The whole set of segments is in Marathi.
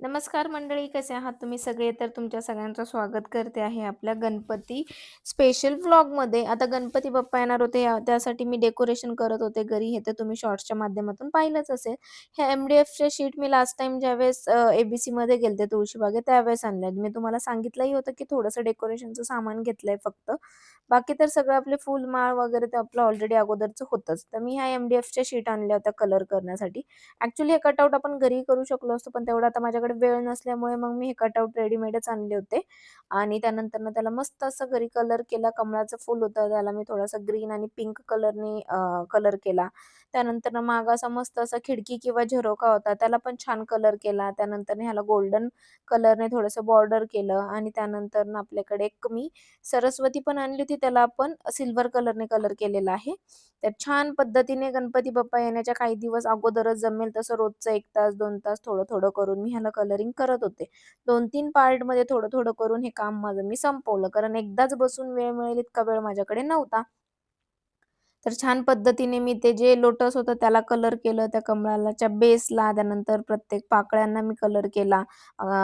नमस्कार मंडळी कसे आहात तुम्ही? सगळे तर तुमच्या सगळ्यांचं स्वागत करते आहे आपल्या गणपती स्पेशल व्लॉगमध्ये आता गणपती बाप्पा येणार होते त्यासाठी मी डेकोरेशन करत होते घरी. हे तर तुम्ही शॉर्ट्सच्या माध्यमातून पाहिलंच असेल. हे एम डी एफच्या शीट मी लास्ट टाइम ज्यावेळेस एबीसीमध्ये गेलते तुळशीबागे त्यावेळेस आणले मी तुम्हाला सांगितलंही होतं की थोडंसं डेकोरेशनचं सामान घेतलंय फक्त. बाकी तर सगळं आपले फुल माळ वगैरे ते आपलं ऑलरेडी अगोदरचं होतंच. तर मी ह्या एम डी एफच्या शीट आणल्या होत्या कलर करण्यासाठी. ॲक्च्युली हे कटआउट आपण घरी करू शकलो असतो पण तेवढा आता माझ्याकडे वेळ नसल्यामुळे मग मी हे कटआउट रेडीमेडच आणले होते. आणि त्यानंतर ना त्याला मस्त असं घरी कलर केला कमळाचं फुल होतं त्याला मी थोडासा ग्रीन आणि पिंक कलरने कलर केला. त्यानंतर माग असा मस्त असा खिडकी किंवा झरोका होता त्याला पण छान कलर केला. त्यानंतर ह्याला गोल्डन कलरने थोडंसं बॉर्डर केलं. आणि त्यानंतर आपल्याकडे एक मी सरस्वती पण आणली होती त्याला आपण सिल्वर कलरने कलर केलेला आहे. तर छान पद्धतीने गणपती बाप्पा येण्याच्या काही दिवस अगोदरच जमेल तसं रोजचं एक तास दोन तास थोडं थोडं करून मी ह्याला कलरिंग करत होते. दोन तीन पार्टमध्ये थोडं थोडं करून हे काम माझं मी संपवलं. कारण एकदाच बसून वेळ मिळेल इतका वेळ माझ्याकडे नव्हता. तर छान पद्धतीने मी ते जे लोटस होतं त्याला कलर केलं त्या कमळाच्या बेसला त्यानंतर प्रत्येक पाकळ्यांना मी कलर केला.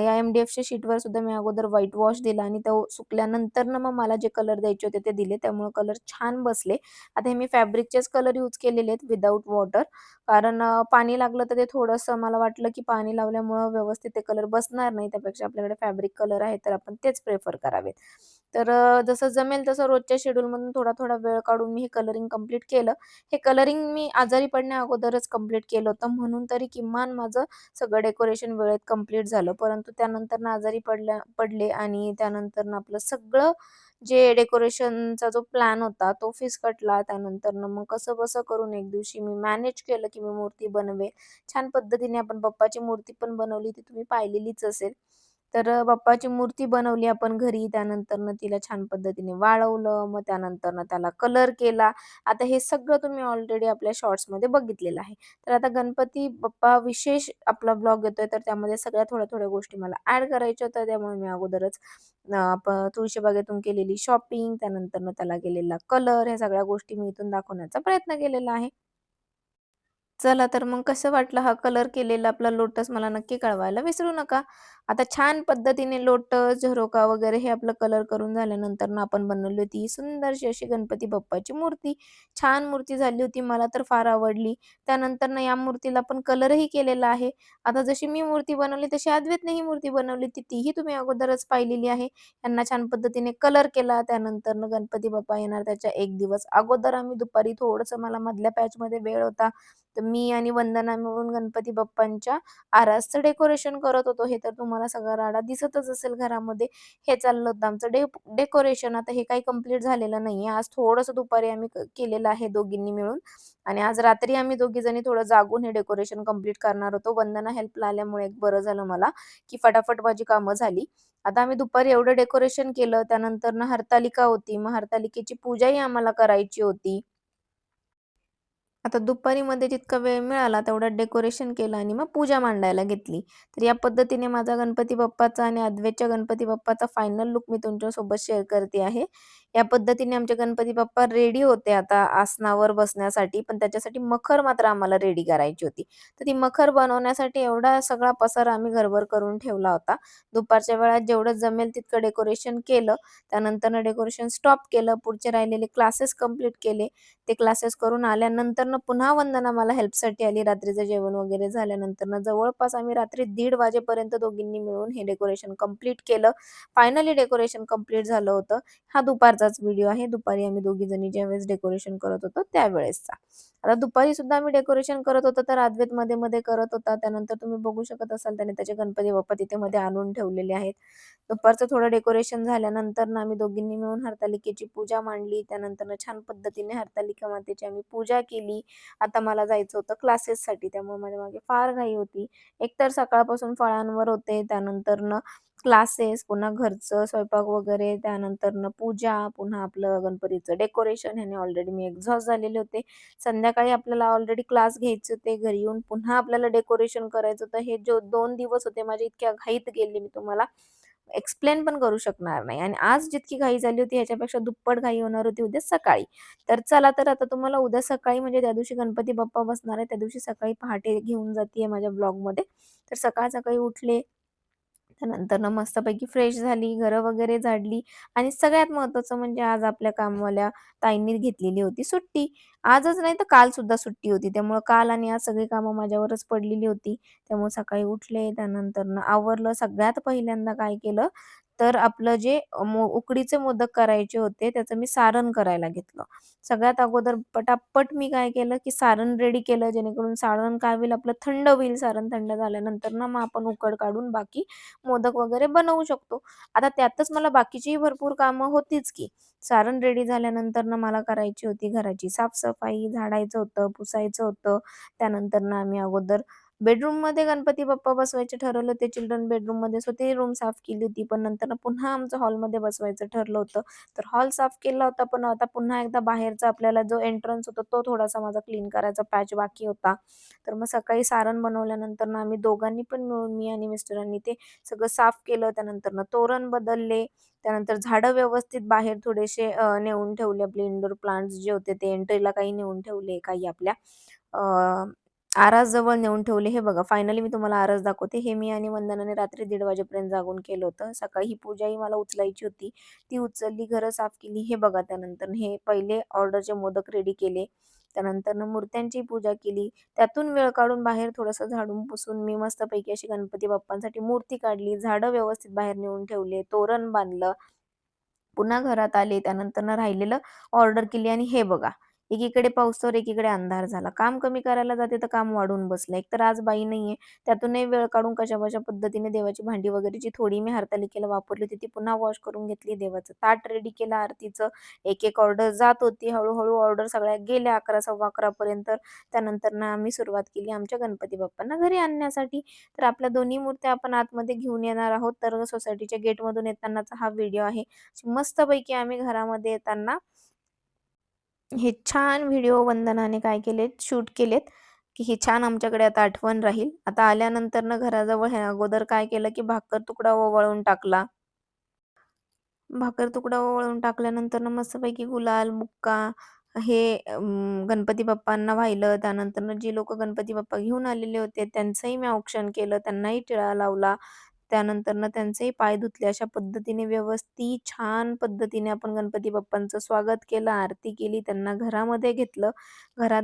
या एम डी एफच्या शीटवर सुद्धा मी अगोदर व्हाईट वॉश दिला आणि तो सुकल्यानंतर ना मग मला जे कलर द्यायचे होते ते दिले. त्यामुळे कलर छान बसले. आता हे मी फॅब्रिकचेच कलर यूज केलेले आहेत विदाऊट वॉटर कारण पाणी लागलं तर ते थोडंसं मला वाटलं की पाणी लावल्यामुळं व्यवस्थित ते कलर बसणार नाही. त्यापेक्षा आपल्याकडे फॅब्रिक कलर आहे तर आपण तेच प्रेफर करावेत. तर जसं जमेल तसं रोजच्या शेड्यूलमधून थोडा थोडा वेळ काढून मी हे कलरिंग कंप्लीट केलं. हे कलरिंग मी आजारी पडण्या अगोदरच कंप्लीट केलं होतं. म्हणून तरी किमान माझं सगळं डेकोरेशन वेळेत कंप्लीट झालं. परंतु त्यानंतर ना आजारी पडल्या पडले आणि त्यानंतर ना आपलं सगळं जे डेकोरेशनचा जो प्लॅन होता तो फिसकटला त्यानंतर ना मग कसं बसं करून एक दिवशी मी मॅनेज केलं की मी मूर्ती बनवेल. छान पद्धतीने आपण पप्पाची मूर्ती पण बनवली ती तुम्ही पाहिलेलीच असेल. तर बाप्पाची मूर्ती बनवली आपण घरी. त्यानंतरनं तिला छान पद्धतीने वाळवलं. मग त्यानंतरनं त्याला कलर केला. आता हे सगळं तुम्ही ऑलरेडी आपल्या शॉर्ट्समध्ये बघितलेलं आहे. तर आता गणपती बाप्पा विशेष आपला ब्लॉग येतोय. तर त्यामध्ये सगळ्या थोड्या थोड्या गोष्टी मला ॲड करायच्या होत्या. त्यामुळे मी अगोदरच तुळशीबागेतून केलेली शॉपिंग त्यानंतरनं त्याला गेलेला कलर ह्या सगळ्या गोष्टी मी इथून दाखवण्याचा प्रयत्न केलेला आहे. चला तर मग कसं वाटलं हा कलर केलेला आपला लोटस मला नक्की कळवायला विसरू नका. आता छान पद्धतीने लोटस झरोका वगैरे हे आपलं कलर करून झाल्यानंतर ना आपण बनवली होती. सुंदरशी अशी गणपती बाप्पाची मूर्ती. छान मूर्ती झाली होती मला तर फार आवडली. त्यानंतर ना या मूर्तीला पण कलरही केलेला आहे. आता जशी मी मूर्ती बनवली तशी अद्वैतने ही मूर्ती बनवली ती तीही तुम्ही अगोदरच पाहिलेली आहे. यांना छान पद्धतीने कलर केला त्यानंतर ना गणपती बाप्पा येणार त्याच्या एक दिवस. अगोदर आम्ही दुपारी थोडंसं मला मधल्या पॅचमध्ये वेळ होता. तर मी आणि वंदना मिळून गणपती बाप्पांच्या आरासचं डेकोरेशन करत होतो. हे तर तुम्हाला सगळा राडा दिसतच असेल घरामध्ये. हे चाललं होतं आमचं डे डेकोरेशन आता हे काही कंप्लीट झालेलं नाही आज थोडंसं दुपारी आम्ही केलेलं आहे दोघींनी मिळून. आणि आज रात्री आम्ही दोघी जणी थोडं जागून हे डेकोरेशन कंप्लीट करणार होतो. वंदना हेल्पला आल्यामुळे एक बरं झालं मला की फटाफट माझी कामं झाली. आता आम्ही दुपारी एवढं डेकोरेशन केलं. त्यानंतर ना हरतालिका होती. मग हरतालिकेची पूजाही आम्हाला करायची होती. आता दुपारीमध्ये जितका वेळ मिळाला तेवढा डेकोरेशन केलं आणि मग पूजा मांडायला घेतली. तर या पद्धतीने माझा गणपती बाप्पाचा आणि अद्वैतच्या गणपती बाप्पाचा फायनल लुक मी तुमच्यासोबत शेअर करते आहे. या पद्धतीने आमचे गणपती बाप्पा रेडी होते आता आसनावर बसण्यासाठी पण त्याच्यासाठी मखर मात्र आम्हाला रेडी करायची होती. तर ती मखर बनवण्यासाठी एवढा सगळा पसार आम्ही घरभर करून ठेवला होता. दुपारच्या वेळात जेवढं जमेल तितकं डेकोरेशन केलं. त्यानंतर डेकोरेशन स्टॉप केलं. पुढचे राहिलेले क्लासेस कंप्लीट केले. ते क्लासेस करून आल्यानंतर पुन्हा वंदना मला हेल्पसाठी आली. रात्रीचं जेवण वगैरे झाल्यानंतर जवळपास आम्ही रात्री दीड वाजेपर्यंत दोघींनी मिळून हे डेकोरेशन कंप्लीट केलं. फायनली डेकोरेशन कंप्लीट झालं होतं. हा दुपारचाच व्हिडिओ आहे. दुपारी आम्ही दोघी जणी ज्यावेळेस डेकोरेशन करत होतो त्यावेळेसचा. आता दुपारी सुद्धा आम्ही डेकोरेशन करत होतो तर अद्वैत मध्ये मध्ये करत होता. त्यानंतर तुम्ही बघू शकत असाल त्याने त्याचे गणपती बाप्पा तिथे मध्ये आणून ठेवलेले आहेत. दुपारचं थोडं डेकोरेशन झाल्यानंतर ना आम्ही दोघींनी मिळून हरतालिकेची पूजा मांडली. त्यानंतर छान पद्धतीने हरतालिका मातेची आम्ही पूजा केली. आता मला जायचं होतं क्लासेससाठी त्यामुळे माझ्या मागे फार घाई होती. एकतर सकाळपासून फळांवर होते त्यानंतर न क्लासेस पुन्हा घरचं स्वयंपाक वगैरे त्यानंतर न पूजा पुन्हा आपलं गणपतीचं डेकोरेशन ह्याने ऑलरेडी मी एक्झॉस्ट झालेले होते. संध्याकाळी आपल्याला ऑलरेडी क्लास घ्यायचे होते. घरी येऊन पुन्हा आपल्याला डेकोरेशन करायचं होतं. हे जो दोन दिवस होते माझे इतक्या घाईत गेले मी तुम्हाला. एक्सप्लेन पण करू शकणार नाही. आणि आज जितकी घाई झाली होती ह्याच्यापेक्षा दुप्पट घाई होणार होती उद्या सकाळी. तर चला तर आता तुम्हाला उद्या सकाळी म्हणजे त्या दिवशी गणपती बाप्पा बसणार आहे त्या दिवशी सकाळी पहाटे घेऊन जाते माझ्या ब्लॉगमध्ये तर सकाळ सकाळी उठले त्यानंतरनं मस्तपैकी फ्रेश झाली, घरं वगैरे झाडली आणि सगळ्यात महत्त्वाचं म्हणजे आज आपल्या कामवाल्या ताईंनी घेतलेली होती सुट्टी. आजच नाही तर काल सुद्धा सुट्टी होती. त्यामुळं काल आणि आज सगळी कामं माझ्यावरच पडलेली होती. त्यामुळे सकाळी उठले, त्यानंतर आवरलं. सगळ्यात पहिल्यांदा काय केलं, तर आपलं जे उकडीचे मोदक करायचे होते, त्याचं मी सारण करायला घेतलं. सगळ्यात अगोदर पटापट मी काय केलं, की सारण रेडी केलं, जेणेकरून सारण काय होईल, आपलं थंड होईल. सारण थंड झाल्यानंतर ना मग आपण उकड काढून बाकी मोदक वगैरे बनवू शकतो. आता त्यातच मला बाकीचीही भरपूर कामं होतीच की. सारण रेडी झाल्यानंतर ना मला करायची होती घराची साफसफाई झाडायचं होतं, पुसायचं होतं. त्यानंतर ना आम्ही अगोदर बेडरूममध्ये गणपती बाप्पा बसवायचे ठरवलं होते चिल्ड्रन बेडरूममध्ये. सो ती रूम साफ केली होती. पण नंतर पुन्हा आमचं हॉलमध्ये बसवायचं ठरलं होतं. तर हॉल साफ केला होता, पण आता पुन्हा एकदा बाहेरचा आपल्याला जो एंट्रन्स होता, तो थोडासा माझा क्लीन करायचा पॅच बाकी होता. तर मग सकाळी सारण बनवल्यानंतर ना आम्ही दोघांनी पण मिळून, मी आणि मिस्टरांनी ते सगळं साफ केलं. त्यानंतरनं तोरण बदलले. त्यानंतर झाडं व्यवस्थित बाहेर थोडेसे नेऊन ठेवले. आपले इंडोर प्लांट्स जे होते ते एंट्रीला काही नेऊन ठेवले, काही आपल्या आरासजवळ नेऊन ठेवले. हे बघा फायनली मी तुम्हाला आरस दाखवते. हे मी आणि वंदनाने रात्री दीड वाजेपर्यंत जागून केलं होतं. सकाळी ही पूजाही मला उचलायची होती. ती उचलली, घरं साफ केली. हे बघा त्यानंतर हे पहिले ऑर्डरचे मोदक रेडी केले. त्यानंतरनं मूर्त्यांची पूजा केली. त्यातून वेळ काढून बाहेर थोडंसं झाडून पुसून मी मस्तपैकी अशी गणपती बाप्पांसाठी मूर्ती काढली. झाडं व्यवस्थित बाहेर नेऊन ठेवले. तोरण बांधलं. पुन्हा घरात आले. त्यानंतरनं राहिलेलं ऑर्डर केली आणि हे बघा, एकीकडे पाऊस तर एकीकडे अंधार झाला. काम कमी करायला जाते तर काम वाढून बसलं. एक तर आज बाई नाहीये. त्यातूनही वेळ काढून कशा कशा पद्धतीने देवाची भांडी वगैरे जी थोडी मी हरतालिकेला वापरली होती, ती पुन्हा वॉश करून घेतली. देवाचं ताट रेडी केलं आरतीचं. एक-एक ऑर्डर जात होती. हळूहळू ऑर्डर सगळ्या गेल्या 11, सव्वा 11 पर्यंत. त्यानंतरनं आम्ही सुरुवात केली आमच्या गणपती बाप्पांना घरी आणण्यासाठी. तर आपल्या दोन्ही मूर्त्या आपण आतमध्ये घेऊन येणार आहोत. तर सोसायटीच्या गेटमधून येतानाचा हा व्हिडिओ आहे. मस्तपैकी आम्ही घरामध्ये येताना हे छान व्हिडिओ वंदनाने काय केलेत, शूट केलेत, की हे छान आमच्याकडे आता आठवण राहील. आता आल्यानंतर ना घराजवळ ह्या अगोदर काय केलं, की भाकर तुकडा ओवाळून टाकला. भाकर तुकडा ओवळून टाकल्यानंतर ना मस्तपैकी गुलाल, बुक्का हे गणपती बाप्पांना वाहिलं. त्यानंतर जी लोक गणपती बाप्पा घेऊन आलेले होते, त्यांचंही मी औक्षण केलं. त्यांनाही टिळा लावला. त्यानंतरनं त्यांचेही पाय धुतले. अशा पद्धतीने व्यवस्थित छान पद्धतीने आपण गणपती बाप्पांचं स्वागत केलं, आरती केली, त्यांना घरामध्ये घेतलं. घरात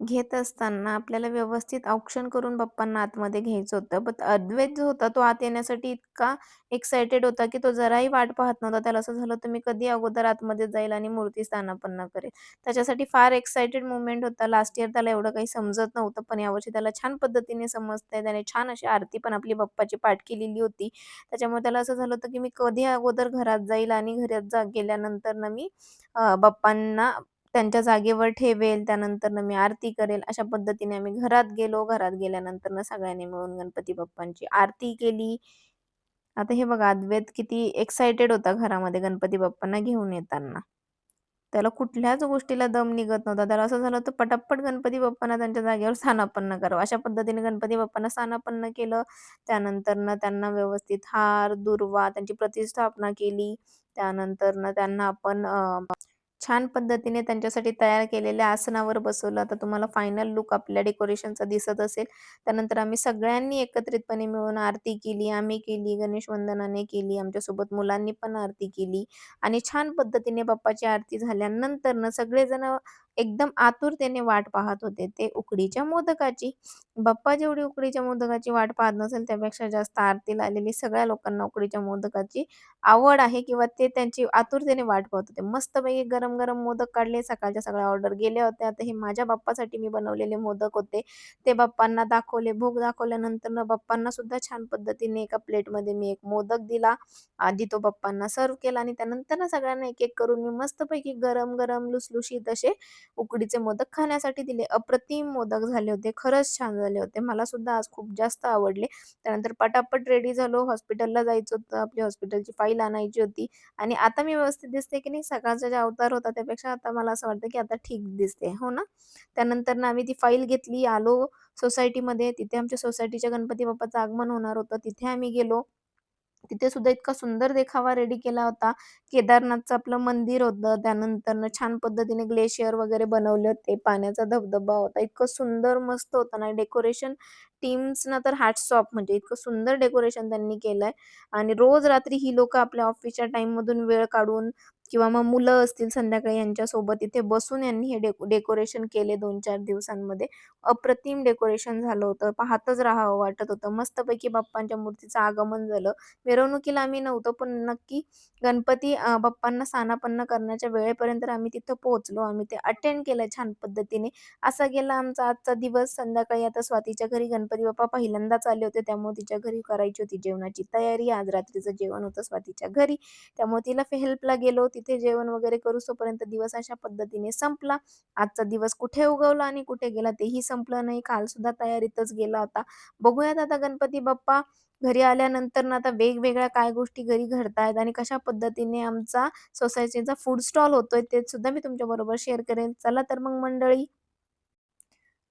घेत असताना आपल्याला व्यवस्थित औक्षण करून बाप्पांना आतमध्ये घ्यायचं होतं. बट अद्वैत जो होता तो आत येण्यासाठी इतका एक्सायटेड होता, की तो जराही वाट पाहत नव्हता. त्याला असं झालं तुम्ही कधी अगोदर आतमध्ये जाईल आणि मूर्ती स्थानापन्न करेल. त्याच्यासाठी फार एक्सायटेड मुवमेंट होता. लास्ट इयर त्याला एवढं काही समजत नव्हतं, पण यावर्षी त्याला छान पद्धतीने समजतंय. त्याने छान अशी आरती पण आपली बाप्पाची पाठ केलेली होती. त्याच्यामुळे त्याला असं झालं होतं, की मी कधी अगोदर घरात जाईल आणि घरात जा गेल्यानंतर मी बाप्पांना त्यांच्या जागेवर ठेवेल, त्यानंतर मी आरती करेल, अशा पद्धतीने आम्ही घरात गेलो. घरात गेल्यानंतर सगळ्यांनी मिळून गणपती बाप्पांची आरती केली. आता हे बघा अद्वैत किती एक्साइटेड होता घरामध्ये गणपती बाप्पांना घेऊन येताना. त्याला कुठल्याच गोष्टीला दम निघत नव्हता. त्याला असं झालं होतं पटापट गणपती बाप्पांना त्यांच्या जागेवर स्थानापन्न करावं. अशा पद्धतीने गणपती बाप्पांना स्थानापन्न केलं. त्यानंतर त्यांना व्यवस्थित हार, दुर्वा त्यांची प्रतिष्ठापना केली. त्यानंतर त्यांना आपण छान पद्धतीने त्यांच्यासाठी तयार केलेल्या आसनावर बसवलं. आता तुम्हाला फायनल लुक आपल्या डेकोरेशनचा दिसत असेल. त्यानंतर आम्ही सगळ्यांनी एकत्रितपणे मिळून आरती केली. आम्ही केली, गणेश वंदनाने केली, आमच्यासोबत मुलांनी पण आरती केली आणि छान पद्धतीने बाप्पाची आरती झाल्यानंतरनं सगळेजण एकदम आतुरतेने वाट पाहत होते ते उकडीच्या मोदकाची. बाप्पा जेवढी उकडीच्या मोदकाची वाट पाहत नसेल, त्यापेक्षा जास्त आरतीला आलेली सगळ्या लोकांना उकडीच्या मोदकाची आवड आहे किंवा ते त्यांची आतुरतेने वाट पाहत होते. मस्तपैकी गरम-गरम मोदक काढले. सकाळच्या सगळ्या ऑर्डर गेल्या होत्या. आता हे माझ्या बाप्पासाठी मी बनवलेले मोदक होते. ते बाप्पांना दाखवले. भोग दाखवल्यानंतर बाप्पांना सुद्धा छान पद्धतीने एका प्लेटमध्ये मी एक मोदक दिला. आधी तो बाप्पांना सर्व्ह केला आणि त्यानंतर सगळ्यांना एक-एक करून मी मस्तपैकी गरम-गरम लुसलुशीत असे उकडीचे मोदक खाण्यासाठी दिले. अप्रतिम मोदक झाले होते. खरंच छान झाले होते. मला सुद्धा आज खूप जास्त आवडले. त्यानंतर पटापट रेडी झालो. हॉस्पिटलला जायचं होतं. आपली हॉस्पिटलची फाईल आणायची होती आणि आता मी व्यवस्थित दिसते की नाही? सकाळचा जे अवतार होता त्यापेक्षा आता मला असं वाटतं की आता ठीक दिसते. हो ना? त्यानंतर ना आम्ही ती फाईल घेतली. आलो सोसायटीमध्ये. तिथे आमच्या सोसायटीच्या गणपती बाप्पाचं आगमन होणार होतं. तिथे आम्ही गेलो. तिथे सुद्धा इतका सुंदर देखावा रेडी केला होता. केदारनाथचं आपलं मंदिर होतं. त्यानंतर छान पद्धतीने ग्लेशियर वगैरे बनवले होते. पाण्याचा धबधबा होता. इतकं सुंदर मस्त होतं ना डेकोरेशन टीम्सना तर हॅट्स ऑफ म्हणजे इतकं सुंदर डेकोरेशन त्यांनी केलंय आणि रोज रात्री ही लोक आपल्या ऑफिसच्या टाइम मधून वेळ काढून किंवा मग मुलं असतील संध्याकाळी यांच्यासोबत इथे बसून यांनी हे डेको डेकोरेशन केले 2-4 दिवसांमध्ये. अप्रतिम डेकोरेशन झालं होतं. पाहतच राहावं वाटत होतं. मस्तपैकी बाप्पांच्या मूर्तीचं आगमन झालं. मिरवणुकीला आम्ही नव्हतो, पण नक्की गणपती बाप्पांना सानापन्न करण्याच्या वेळेपर्यंत आम्ही तिथं पोहोचलो. आम्ही ते अटेंड केलं छान पद्धतीने. असा गेला आमचा आजचा दिवस. संध्याकाळी आता स्वातीच्या घरी गणपती बाप्पा पहिल्यांदाच आले होते, त्यामुळे तिच्या घरी करायची होती जेवणाची तयारी. आज रात्रीचं जेवण होतं स्वातीच्या घरी, त्यामुळे तिला हेल्पला गेलो. तिथे जेवण वगैरे करू तोपर्यंत दिवस अशा पद्धतीने संपला. आजचा दिवस कुठे उगवला आणि कुठे गेला तेही संपलं नाही. काल सुद्धा तयारीतच गेला होता. बघूयात आता गणपती बाप्पा घरी आल्यानंतर ना आता वेगवेगळ्या काय गोष्टी घरी घडतायत आणि कशा पद्धतीने आमचा सोसायटीचा फूड स्टॉल होतोय ते सुद्धा मी तुमच्या बरोबर शेअर करेन. चला तर मग मंडळी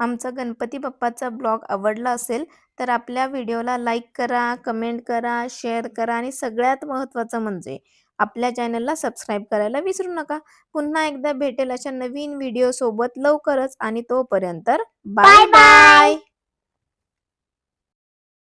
आमचा गणपती बाप्पाचा ब्लॉग आवडला असेल तर आपल्या व्हिडिओला लाईक करा, कमेंट करा, शेअर करा आणि सगळ्यात महत्त्वाचं म्हणजे आपल्या चॅनलला सबस्क्राईब करायला विसरू नका. पुन्हा एकदा भेटेल अशा नवीन व्हिडिओसोबत लवकरच आणि तोपर्यंत बाय. बाय.